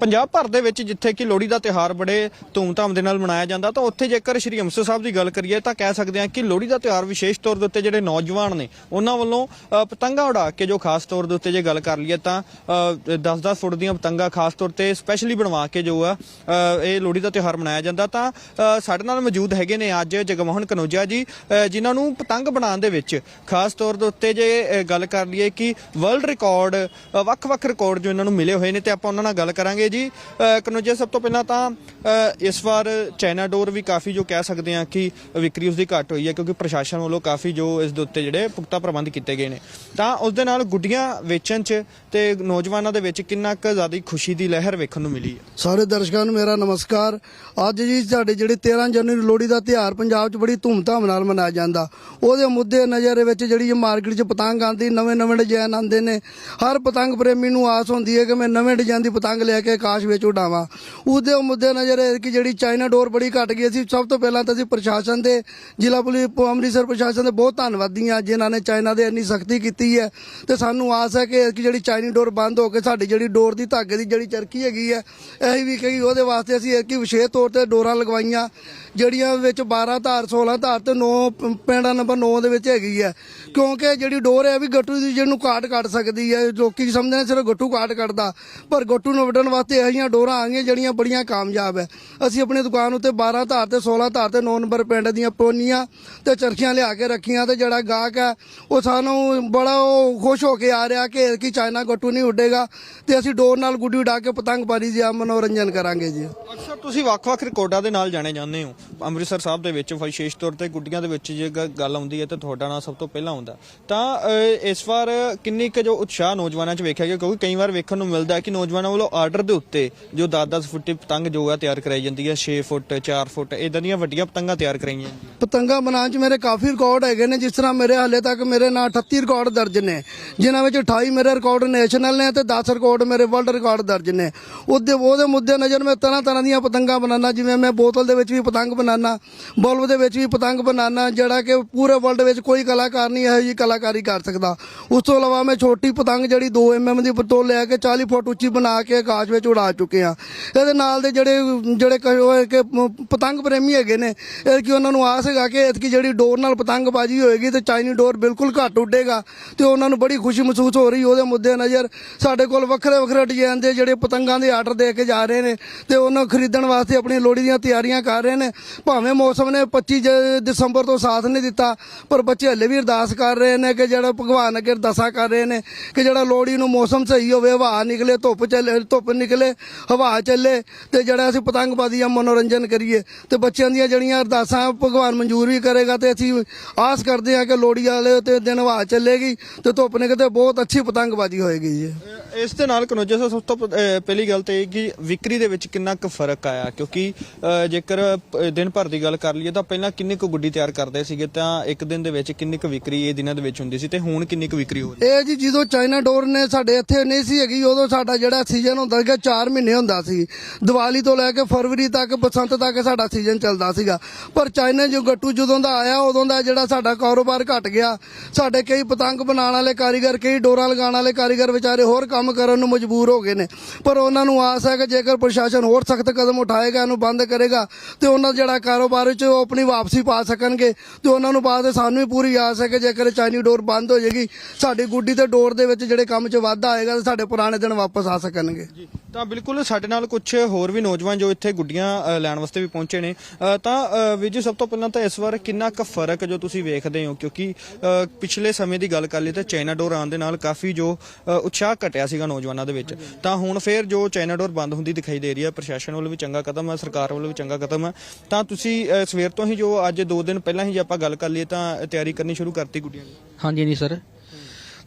ਪੰਜਾਬ ਭਰ ਦੇ ਵਿੱਚ ਜਿੱਥੇ ਕਿ ਲੋਹੜੀ ਦਾ ਤਿਉਹਾਰ ਬੜੇ ਧੂਮਧਾਮ ਦੇ ਨਾਲ ਮਨਾਇਆ ਜਾਂਦਾ ਤਾਂ ਉੱਥੇ ਜੇਕਰ ਸ਼੍ਰੀ ਅੰਮ੍ਰਿਤਸਰ ਸਾਹਿਬ ਦੀ ਗੱਲ ਕਰੀਏ ਤਾਂ ਕਹਿ ਸਕਦੇ ਹਾਂ ਕਿ ਲੋਹੜੀ ਦਾ ਤਿਉਹਾਰ ਵਿਸ਼ੇਸ਼ ਤੌਰ ਦੇ ਉੱਤੇ ਜਿਹੜੇ ਨੌਜਵਾਨ ਨੇ ਉਹਨਾਂ ਵੱਲੋਂ ਅ, ਪਤੰਗਾਂ ਉਡਾ ਕੇ ਜੋ ਖਾਸ ਤੌਰ ਦੇ ਉੱਤੇ ਜੇ ਗੱਲ ਕਰ ਲਈਏ ਤਾਂ 10-10 ਫੁੱਟ ਦੀਆਂ ਪਤੰਗਾਂ ਖਾਸ ਤੌਰ ਤੇ ਸਪੈਸ਼ਲੀ ਬਣਵਾ ਕੇ ਜੋ ਆ ਇਹ ਲੋਹੜੀ ਦਾ ਤਿਉਹਾਰ ਮਨਾਇਆ ਜਾਂਦਾ। ਤਾਂ ਸਾਡੇ ਨਾਲ ਮੌਜੂਦ ਹੈਗੇ ਨੇ ਅੱਜ ਜਗਮੋਹਨ ਕਨੋਜਾ ਜੀ ਜਿਨ੍ਹਾਂ ਨੂੰ ਪਤੰਗ ਬਣਾਉਣ ਦੇ ਵਿੱਚ ਖਾਸ ਤੌਰ ਦੇ ਉੱਤੇ ਜੇ ਗੱਲ ਕਰ ਲਈਏ ਕਿ ਵਰਲਡ ਰਿਕਾਰਡ ਵੱਖ-ਵੱਖ ਰਿਕਾਰਡ ਜੋ ਇਹਨਾਂ ਨੂੰ ਮਿਲੇ ਹੋਏ ਨੇ ਤੇ ਆਪਾਂ ਉਹਨਾਂ ਨਾਲ ਗੱਲ ਕਰਾਂਗੇ। ਜੀ। ਅ, ਸਭ ਤੋਂ ਪਹਿਲਾਂ ਤਾਂ ਇਸ ਵਾਰ ਚਾਈਨਾ ਡੋਰ ਵੀ ਕਾਫੀ ਜੋ ਕਹਿ ਸਕਦੇ ਹਾਂ ਕਿ ਵਿਕਰੀ ਉਸ ਦੀ ਘੱਟ ਹੋਈ ਹੈ ਕਿਉਂਕਿ ਪ੍ਰਸ਼ਾਸਨ ਵੱਲੋਂ ਕਾਫੀ ਜੋ ਇਸ ਦੇ ਉੱਤੇ ਜਿਹੜੇ ਪੁਖਤਾ ਪ੍ਰਬੰਧ ਕੀਤੇ ਗਏ ਨੇ। ਤਾਂ ਉਸ ਦੇ ਨਾਲ ਗੁੱਡੀਆਂ ਵੇਚਣ 'ਚ ਤੇ ਨੌਜਵਾਨਾਂ ਦੇ ਵਿੱਚ ਕਿੰਨਾ ਕੁ ਜ਼ਿਆਦਾ ਖੁਸ਼ੀ ਦੀ ਲਹਿਰ ਵੇਖਣ ਨੂੰ ਮਿਲੀ ਹੈ। ਸਾਰੇ ਦਰਸ਼ਕਾਂ ਨੂੰ ਮੇਰਾ ਨਮਸਕਾਰ। ਅੱਜ ਜੀ ਸਾਡੇ ਜਿਹੜੇ 13 ਜਨਵਰੀ ਲੋਹੜੀ ਦਾ ਤਿਉਹਾਰ ਪੰਜਾਬ 'ਚ ਬੜੀ ਧੂਮਧਾਮ ਨਾਲ ਮਨਾਇਆ ਜਾਂਦਾ। ਉਹਦੇ ਮੁੱਦੇ ਨਜ਼ਰ ਵਿੱਚ ਜਿਹੜੀ ਮਾਰਕੀਟ 'ਚ ਪਤੰਗ ਆਂਦੀ ਨਵੇਂ ਨਵੇਂ ਡਿਜ਼ਾਈਨ ਆਂਦੇ ਨੇ। ਹਰ ਪਤੰਗ ਪ੍ਰੇਮੀ ਨੂੰ ਆਸ ਹੁੰਦੀ ਹੈ ਕਿ ਮੈਂ ਨਵੇਂ ਡਿਜ਼ਾਈਨ ਦੀ ਪਤੰਗ ਲੈ ਕੇ ਆਕਾਸ਼ ਵਿੱਚ ਉਡਾਵਾਂ। ਉਹਦੇ ਮੁੱਦੇ ਨਜ਼ਰ ਇਹ ਕਿ ਜਿਹੜੀ ਚਾਈਨਾ ਡੋਰ ਬੜੀ ਘਟ ਗਈ। ਸੀ ਸਭ ਤੋਂ ਪਹਿਲਾਂ ਤਾਂ ਅਸੀਂ ਪ੍ਰਸ਼ਾਸਨ ਦੇ, ਜ਼ਿਲ੍ਹਾ ਪੁਲਿਸ, ਅੰਮ੍ਰਿਤਸਰ ਪ੍ਰਸ਼ਾਸਨ ਦੇ ਬਹੁਤ ਧੰਨਵਾਦੀ ਹਾਂ, ਜਿਨ੍ਹਾਂ ਨੇ ਚਾਈਨਾ ਦੇ ਇੰਨੀ ਸਖਤੀ ਕੀਤੀ ਹੈ। ਤੇ ਸਾਨੂੰ ਆਸ ਹੈ ਕਿ ਜਿਹੜੀ ਚਾਈਨੀ ਡੋਰ ਬੰਦ ਹੋ ਕੇ ਸਾਡੀ ਜਿਹੜੀ ਡੋਰ ਦੀ ਧਾਗੇ ਦੀ ਜਿਹੜੀ ਚਰਖੀ ਹੈਗੀ ਹੈ, ਇਹ ਵੀ ਕਹੀ ਉਹਦੇ ਵਾਸਤੇ ਅਸੀਂ ਕਿ ਵਿਸ਼ੇਸ਼ ਤੌਰ ਤੇ ਡੋਰਾਂ ਲਗਵਾਈਆਂ। ਜਿਹੜੀਆਂ ਵਿੱਚ 12 ਧਾਰ 16 ਧਾਰ ਤੇ 9 ਪਿੰਡਾ ਨੰਬਰ 9 ਦੇ ਵਿੱਚ ਹੈਗੀ ਹੈ ਕਿਉਂਕਿ ਜਿਹੜੀ ਡੋਰ ਹੈ ਵੀ ਗੱਟੂ ਦੀ ਜਿਹਨੂੰ ਕਾਟ ਕੱਟ ਸਕਦੀ ਹੈ ਲੋਕੀ ਸਮਝਦੇ ਸਿਰਫ ਗੱਟੂ ਕਾਟ ਕੱਢਦਾ ਪਰ ਗੱਟੂ ਨੂੰ ਵੱਢਣ ਵਾਸਤੇ ਇਹੋ ਜਿਹੀਆਂ ਡੋਰਾਂ ਆ ਗਈਆਂ ਜਿਹੜੀਆਂ ਬੜੀਆਂ ਕਾਮਯਾਬ ਹੈ ਅਸੀਂ ਆਪਣੀ ਦੁਕਾਨ ਉੱਤੇ 12 ਧਾਰ ਤੇ 16 ਧਾਰ ਤੇ 9 ਨੰਬਰ ਪਿੰਡ ਦੀਆਂ ਪੋਨੀਆਂ ਤੇ ਚਰਖੀਆਂ ਲਿਆ ਕੇ ਰੱਖੀਆਂ ਤੇ ਜਿਹੜਾ ਗਾਹਕ ਹੈ ਉਹ ਸਾਨੂੰ ਬੜਾ ਉਹ ਖੁਸ਼ ਹੋ ਕੇ ਆ ਰਿਹਾ ਕਿ ਕਿ ਚਾਈਨਾ ਗੱਟੂ ਨਹੀਂ ਉੱਡੇਗਾ ਤੇ ਅਸੀਂ ਡੋਰ ਨਾਲ ਗੁੱਡੀ ਉਡਾ ਕੇ ਪਤੰਗ ਬਾਰੀ ਦੀ ਮਨੋਰੰਜਨ ਕਰਾਂਗੇ ਜੀ। ਅਕਸਰ ਤੁਸੀਂ ਵੱਖ-ਵੱਖ ਰਿਕਾਰਡਾਂ ਦੇ ਨਾਲ ਜਾਣੇ ਜਾਂਦੇ ਹੋ। ਅੰਮ੍ਰਿਤਸਰ ਸਾਹਿਬ ਦੇ ਵਿੱਚ ਵਿਸ਼ੇਸ਼ ਤੌਰ ਤੇ ਗੁੱਡੀਆਂ ਦੇ ਵਿੱਚ ਜੇ ਗੱਲ ਆਉਂਦੀ ਹੈ ਤਾਂ ਤੁਹਾਡਾ ਨਾਂ ਸਭ ਤੋਂ ਪਹਿਲਾਂ ਆਉਂਦਾ। ਤਾਂ ਇਸ ਵਾਰ ਕਿੰਨੀ ਕੁ ਜੋ ਉਤਸ਼ਾਹ ਨੌਜਵਾਨਾਂ 'ਚ ਵੇਖਿਆ ਗਿਆ, ਕਿਉਂਕਿ ਕਈ ਵਾਰ ਵੇਖਣ ਨੂੰ ਮਿਲਦਾ ਹੈ ਕਿ ਨੌਜਵਾਨਾਂ ਵੱਲੋਂ ਆਰਡਰ ਦੇ ਉੱਤੇ ਜੋ 10-10 ਫੁੱਟ ਦੀ ਪਤੰਗ ਜੋ ਹੈ ਤਿਆਰ ਕਰਾਈ ਜਾਂਦੀ ਹੈ 6 ਫੁੱਟ 4 ਫੁੱਟ ਇਦਾਂ ਦੀਆਂ ਵੱਡੀਆਂ ਪਤੰਗਾਂ ਤਿਆਰ ਕਰਾਈਆਂ ਪਤੰਗਾਂ ਬਣਾਉਣ 'ਚ ਮੇਰੇ ਕਾਫੀ ਰਿਕਾਰਡ ਹੈਗੇ ਨੇ, ਜਿਸ ਤਰ੍ਹਾਂ ਮੇਰੇ ਹਾਲੇ ਤੱਕ ਮੇਰੇ ਨਾਲ 38 ਰਿਕਾਰਡ ਦਰਜ ਨੇ, ਜਿਨ੍ਹਾਂ ਵਿੱਚ 28 ਮੇਰੇ ਰਿਕਾਰਡ ਨੈਸ਼ਨਲ ਨੇ ਤੇ 10 ਰਿਕਾਰਡ ਮੇਰੇ ਵਰਲਡ ਰਿਕਾਰਡ ਦਰਜ ਨੇ। ਉਹਦੇ ਉਹਦੇ ਮੁੱਦੇ ਨਜ਼ਰ ਮੈਂ ਤਰ੍ਹਾਂ ਤਰ੍ਹਾਂ ਦੀਆਂ ਪਤੰਗਾਂ ਬਣਾਉਣਾ ਜਿਵੇਂ ਮੈਂ ਬੋਤਲ ਦੇ ਵਿੱਚ ਵੀ ਪਤੰਗ ਬਣਾਉਣਾ ਬਲਬ ਦੇ ਵਿੱਚ ਵੀ ਪਤੰਗ ਬਣਾਉਣਾ ਜਿਹੜਾ ਕਿ ਪੂਰੇ ਵਰਲਡ ਵਿੱਚ ਕੋਈ ਕਲਾਕਾਰ ਨਹੀਂ ਇਹੋ ਜਿਹੀ ਕਲਾਕਾਰੀ ਕਰ ਸਕਦਾ। ਉਸ ਤੋਂ ਇਲਾਵਾ ਮੈਂ ਛੋਟੀ ਪਤੰਗ ਜਿਹੜੀ 2 ਐਮਐਮ ਦੀ ਤੋਂ ਲੈ ਕੇ 40 ਫੁੱਟ ਉੱਚੀ ਬਣਾ ਕੇ ਆਕਾਸ਼ ਵਿੱਚ ਉਡਾ ਚੁੱਕੇ ਆ ਇਹਦੇ ਨਾਲ ਦੇ ਜਿਹੜੇ ਜਿਹੜੇ ਕ- ਉਹ ਕਿ ਪਤੰਗ ਪ੍ਰੇਮੀ ਹੈਗੇ ਨੇ, ਇਹ ਕਿ ਉਹਨਾਂ ਨੂੰ ਆਸ ਹੈਗਾ ਕਿ ਇਤਕੀ ਜਿਹੜੀ ਡੋਰ ਨਾਲ ਪਤੰਗਬਾਜ਼ੀ ਹੋਏਗੀ ਤੇ ਚਾਈਨੀ ਡੋਰ ਬਿਲਕੁਲ ਘੱਟ ਉੱਡੇਗਾ ਤੇ ਉਹਨਾਂ ਨੂੰ ਬੜੀ ਖੁਸ਼ੀ ਮਹਿਸੂਸ ਹੋ ਰਹੀ, ਉਹਦੇ ਮੁੱਦੇ ਨਜ਼ਰ ਸਾਡੇ ਕੋਲ ਵੱਖਰੇ ਵੱਖਰੇ ਡਿਜ਼ਾਈਨ ਦੇ ਜਿਹੜੇ ਪਤੰਗਾਂ ਦੇ ਆਰਡਰ ਦੇ ਕੇ ਜਾ ਰਹੇ ਨੇ ਤੇ ਉਹਨਾਂ ਨੂੰ ਖਰੀਦਣ ਵਾਸਤੇ ਆਪਣੀ ਲੋਹੜੀ ਦੀਆਂ ਤਿਆਰੀਆਂ ਕਰ ਰਹੇ ਨੇ। ਭਾਵੇਂ ਮੌਸਮ ਨੇ 25 ਜ- ਦਸੰਬਰ ਤੋਂ ਸਾਥ ਨਹੀਂ ਦਿੱਤਾ, ਪਰ ਬੱਚੇ ਹਲੇ ਵੀ ਅਰਦਾਸ ਕਰ ਰਹੇ ਨੇ ਕਿ ਜਿਹੜਾ ਭਗਵਾਨ ਅੱਗੇ ਅਰਦਾਸਾਂ ਕਰ ਰਹੇ ਨੇ ਕਿ ਜਿਹੜਾ ਲੋਹੜੀ ਨੂੰ ਮੌਸਮ ਸਹੀ ਹੋਵੇ, ਹਵਾ ਨਿਕਲੇ, ਧੁੱਪ ਚੱਲੇ, ਧੁੱਪ ਨਿਕਲੇ, ਹਵਾ ਚੱਲੇ ਤੇ ਜਿਹੜਾ ਅਸੀਂ ਪਤੰਗਬਾਜ਼ੀ ਦਾ ਮਨੋਰੰਜਨ ਕਰੀਏ ਤੇ ਬੱਚਿਆਂ ਦੀਆਂ ਜਿਹੜੀਆਂ ਅਰਦਾਸਾਂ ਭਗਵਾਨ ਮਨਜ਼ੂਰ ਵੀ ਕਰੇਗਾ ਤੇ ਅਸੀਂ ਆਸ ਕਰਦੇ ਹਾਂ ਕਿ ਲੋਹੜੀ ਵਾਲੇ ਤੇ ਦਿਨ ਹਵਾ ਚੱਲੇਗੀ ਤੇ ਧੁੱਪ ਨਿਕਲੇ ਤੇ ਬਹੁਤ ਅੱਛੀ ਪਤੰਗਬਾਜ਼ੀ ਹੋਏਗੀ ਜੀ। ਇਸ ਦੇ ਨਾਲ ਕਨੋਜਾ ਸਾਹਿਬ ਸਭ ਤੋਂ ਪ- ਅ, ਪਹਿਲੀ ਗੱਲ ਤੇ ਕਿ ਵਿਕਰੀ ਦੇ ਵਿੱਚ ਕਿੰਨਾ ਕੁ ਫ਼ਰਕ ਆਇਆ? ਕਿਉਂਕਿ ਅ, ਜੇਕਰ ਪ- ਦਿਨ ਭਰ ਦੀ ਗੱਲ ਕਰ ਲਈਏ ਤਾਂ ਪਹਿਲਾਂ ਕਿੰਨੀ ਕੁ ਗੁੱਡੀ ਤਿਆਰ ਕਰਦੇ ਸੀਗੇ? ਤਾਂ ਇੱਕ ਦਿਨ ਦੇ ਵਿੱਚ ਕਿੰਨੀ ਕੁ ਵਿਕਰੀ ਇਹ ਦਿਨਾਂ ਦੇ ਵਿੱਚ ਹੁੰਦੀ ਸੀ? ਤੇ ਹੁਣ ਕਿੰਨੀ ਕੁ ਵਿਕਰੀ ਹੋ ਰਹੀ ਇਹ ਜੀ ਜਦੋਂ ਚਾਈਨਾ ਡੋਰ ਨੇ ਸਾਡੇ ਇੱਥੇ ਨਹੀਂ ਸੀ ਹੈਗੀ ਉਦੋਂ ਸਾਡਾ ਜਿਹੜਾ ਸੀਜ਼ਨ ਹੁੰਦਾ ਸੀਗਾ 4 ਮਹੀਨੇ ਹੁੰਦਾ ਸੀ। ਦੀਵਾਲੀ ਤੋਂ ਲੈ ਕੇ ਫਰਵਰੀ ਤੱਕ ਬਸੰਤ ਤੱਕ ਸਾਡਾ ਸੀਜ਼ਨ ਚੱਲਦਾ ਸੀਗਾ। ਪਰ ਚਾਈਨਾ ਜੋ ਗੱਟੂ ਜਦੋਂ ਦਾ ਆਇਆ ਉਦੋਂ ਦਾ ਜਿਹੜਾ ਸਾਡਾ ਕਾਰੋਬਾਰ ਘਟ ਗਿਆ। ਸਾਡੇ ਕਈ ਪਤੰਗ ਬਣਾਉਣ ਵਾਲੇ ਕਾਰੀਗਰ ਕਈ ਡੋਰਾਂ ਲਗਾਉਣ ਵਾਲੇ ਕਾਰੀਗਰ ਵਿਚਾਰੇ ਹੋਰ ਕੰਮ ਕੰਮ ਕਰਨ ਨੂੰ ਮਜਬੂਰ ਹੋ ਗਏ ਨੇ। ਪਰ ਉਹਨਾਂ ਨੂੰ ਆਸ ਹੈ ਕਿ ਜੇਕਰ ਪ੍ਰਸ਼ਾਸਨ ਹੋਰ ਸਖਤ ਕਦਮ ਉਠਾਏਗਾ ਇਹਨੂੰ ਬੰਦ ਕਰੇਗਾ ਤੇ ਉਹਨਾਂ ਜਿਹੜਾ ਕਾਰੋਬਾਰ ਵਿੱਚ ਉਹ ਆਪਣੀ ਵਾਪਸੀ ਪਾ ਸਕਣਗੇ। ਤੇ ਉਹਨਾਂ ਨੂੰ ਬਾਅਦ ਸਾਨੂੰ ਵੀ ਪੂਰੀ ਆਸ ਹੈ ਕਿ ਜੇਕਰ ਚਾਈਨੀ ਡੋਰ ਬੰਦ ਹੋ ਜਾਏਗੀ ਸਾਡੀ ਗੁੱਡੀ ਤੇ ਡੋਰ ਦੇ ਵਿੱਚ ਜਿਹੜੇ ਕੰਮ 'ਚ ਵਾਧਾ ਆਏਗਾ ਤੇ ਸਾਡੇ ਪੁਰਾਣੇ ਦਿਨ ਵਾਪਸ ਆ ਸਕਣਗੇ। ਤਾਂ ਬਿਲਕੁਲ ਸਾਡੇ ਨਾਲ ਕੁਝ ਹੋਰ ਵੀ ਨੌਜਵਾਨ ਜੋ ਇੱਥੇ ਗੁੱਡੀਆਂ ਲੈਣ ਵਾਸਤੇ ਵੀ ਪਹੁੰਚੇ ਨੇ। ਤਾਂ ਅ, ਵੀਰ ਜੀ ਸਭ ਤੋਂ ਪਹਿਲਾਂ ਤਾਂ ਇਸ ਵਾਰ ਕਿੰਨਾ ਕੁ ਫ਼ਰਕ ਜੋ ਤੁਸੀਂ ਵੇਖਦੇ ਹੋ? ਕਿਉਂਕਿ ਪਿਛਲੇ ਸਮੇਂ ਦੀ ਗੱਲ ਕਰ ਲਈ ਤਾਂ ਚਾਈਨਾ ਡੋਰ ਆਉਣ ਦੇ ਨਾਲ ਕਾਫੀ ਜੋ ਉਤਸ਼ਾਹ ਘਟਿਆ ਸੀਗਾ ਨੌਜਵਾਨਾਂ ਦੇ ਵਿੱਚ। ਤਾਂ ਹੁਣ ਫੇਰ ਜੋ ਚਾਈਨਾ ਡੋਰ ਬੰਦ ਹੁੰਦੀ ਦਿਖਾਈ ਦੇ ਰਹੀ ਹੈ, ਪ੍ਰਸ਼ਾਸਨ ਵੱਲੋਂ ਵੀ ਚੰਗਾ ਕਦਮ ਹੈ, ਸਰਕਾਰ ਵੱਲੋਂ ਵੀ ਚੰਗਾ ਕਦਮ ਹੈ। ਤਾਂ ਤੁਸੀਂ ਸਵੇਰ ਤੋਂ ਹੀ ਜੋ ਅੱਜ 2 ਦਿਨ ਪਹਿਲਾਂ ਹੀ ਜੇ ਆਪਾਂ ਗੱਲ ਕਰ ਲਈਏ ਤਾਂ ਤਿਆਰੀ ਕਰਨੀ ਸ਼ੁਰੂ ਕਰਤੀ ਗੁੱਡੀਆਂ ਦੀ ਹਾਂਜੀ ਨਹੀਂ ਸਰ।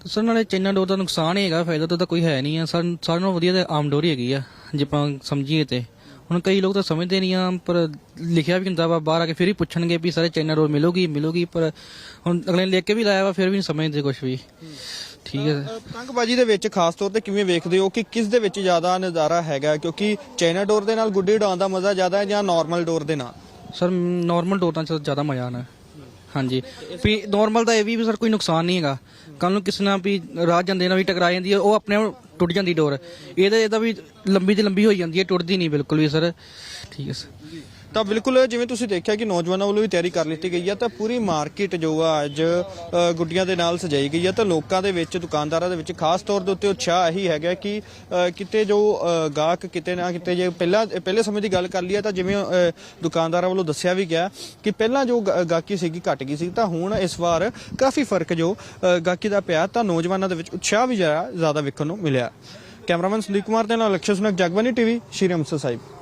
ਸਰ, ਨਾਲੇ ਚਾਈਨਾ ਡੋਰ ਦਾ ਨੁਕਸਾਨ ਹੀ ਹੈਗਾ, ਫਾਇਦਾ ਤਾਂ ਕੋਈ ਹੈ ਨਹੀਂ ਆ। ਸਾਰਿਆਂ ਨਾਲੋਂ ਵਧੀਆ ਤਾਂ ਆਮ ਡੋਰ ਹੀ ਹੈਗੀ ਆ, ਜੇ ਆਪਾਂ ਸਮਝੀਏ ਤੇ। ਹੁਣ ਕਈ ਲੋਕ ਤਾਂ ਸਮਝਦੇ ਨਹੀਂ ਆ, ਪਰ ਲਿਖਿਆ ਵੀ ਹੁੰਦਾ ਵਾ, ਬਾਹਰ ਆ ਕੇ ਫਿਰ ਹੀ ਪੁੱਛਣਗੇ ਵੀ ਸਾਰੇ ਚਾਈਨਾ ਡੋਰ ਮਿਲੂਗੀ ਮਿਲੂਗੀ, ਪਰ ਹੁਣ ਅਗਲੇ ਨੇ ਲਿਖ ਕੇ ਵੀ ਲਾਇਆ ਵਾ, ਫਿਰ ਵੀ ਨਹੀਂ ਸਮਝਦੇ ਕੁਝ ਵੀ। ਠੀਕ ਹੈ। ਅ, ਪਤੰਗਬਾਜ਼ੀ ਦੇ ਵਿੱਚ ਖਾਸ ਤੌਰ ਤੇ ਕਿਵੇਂ ਵੇਖਦੇ ਹੋ ਕਿ ਕਿਸ ਦੇ ਵਿੱਚ ਜ਼ਿਆਦਾ ਨਜ਼ਾਰਾ ਹੈਗਾ? ਕਿਉਂਕਿ ਚਾਈਨਾ ਡੋਰ ਦੇ ਨਾਲ ਗੁੱਡੀ ਉਡਾਉਣ ਦਾ ਮਜ਼ਾ ਜ਼ਿਆਦਾ ਹੈ ਜਾਂ ਨਾਰਮਲ ਡੋਰ ਦੇ ਨਾਲ? ਸਰ ਨਾਰਮਲ ਡੋਰਾਂ 'ਚ ਜ਼ਿਆਦਾ ਮਜ਼ਾ ਆਣਾ ਹਾਂਜੀ। ਵੀ ਨਾਰਮਲ ਦਾ ਇਹ ਵੀ ਸਰ ਕੋਈ ਨੁਕਸਾਨ ਨਹੀਂ ਹੈਗਾ। ਕੱਲ ਨੂੰ ਕਿਸੇ ਨਾਲ ਵੀ ਰਾਹ ਜਾਂਦੇ ਨਾਲ ਵੀ ਟਕਰਾ ਜਾਂਦੀ ਹੈ ਉਹ ਆਪਣੇ ਆਪ ਟੁੱਟ ਜਾਂਦੀ ਡੋਰ। ਇਹਦਾ ਇਹਦਾ ਵੀ ਲੰਬੀ ਤੇ ਲੰਬੀ ਹੋਈ ਜਾਂਦੀ ਹੈ ਟੁੱਟਦੀ ਨਹੀਂ ਬਿਲਕੁਲ ਵੀ ਸਰ। ਠੀਕ ਹੈ ਸਰ। ਤਾਂ ਬਿਲਕੁਲ ਜਿਵੇਂ ਤੁਸੀਂ ਦੇਖਿਆ ਕਿ ਨੌਜਵਾਨਾਂ ਵੱਲੋਂ ਵੀ ਤਿਆਰੀ ਕਰ ਲਈ ਗਈ ਆ, ਤਾਂ ਪੂਰੀ ਮਾਰਕੀਟ ਜੋ ਆ ਅੱਜ ਗੁੱਡੀਆਂ ਦੇ ਨਾਲ ਸਜਾਈ ਗਈ ਆ। ਤਾਂ ਲੋਕਾਂ ਦੇ ਵਿੱਚ, ਦੁਕਾਨਦਾਰਾਂ ਦੇ ਵਿੱਚ ਖਾਸ ਤੌਰ ਦੇ ਉੱਤੇ ਉਤਸ਼ਾਹ ਇਹੀ ਹੈਗਾ ਕਿ ਕਿਤੇ ਜੋ ਗਾਹਕ ਕਿਤੇ ਨਾ ਕਿਤੇ ਜੇ ਪਹਿਲਾਂ, ਪਹਿਲੇ ਸਮੇਂ ਦੀ ਗੱਲ ਕਰ ਲਈਏ ਤਾਂ ਜਿਵੇਂ ਦੁਕਾਨਦਾਰਾਂ ਵੱਲੋਂ ਦੱਸਿਆ ਵੀ ਗਿਆ ਕਿ ਪਹਿਲਾਂ ਜੋ ਗਾਹਕੀ ਸੀਗੀ ਘਟ ਗਈ ਸੀ, ਤਾਂ ਹੁਣ ਇਸ ਵਾਰ ਕਾਫੀ ਫ਼ਰਕ ਜੋ ਗਾਹਕੀ ਦਾ ਪਿਆ ਤਾਂ ਨੌਜਵਾਨਾਂ ਦੇ ਵਿੱਚ ਉਤਸ਼ਾਹ ਵੀ ਜ਼ਿਆਦਾ ਵੇਖਣ ਨੂੰ ਮਿਲਿਆ। ਕੈਮਰਾਮੈਨ ਸੰਦੀਪ ਕੁਮਾਰ ਦੇ ਨਾਲ ਲਕਸ਼ਯ ਸੁਨਕ ਜਗਬਾਨੀ ਟੀਵੀ, ਸ਼੍ਰੀ ਅੰਮ੍ਰਿਤਸਰ ਸਾਹਿਬ।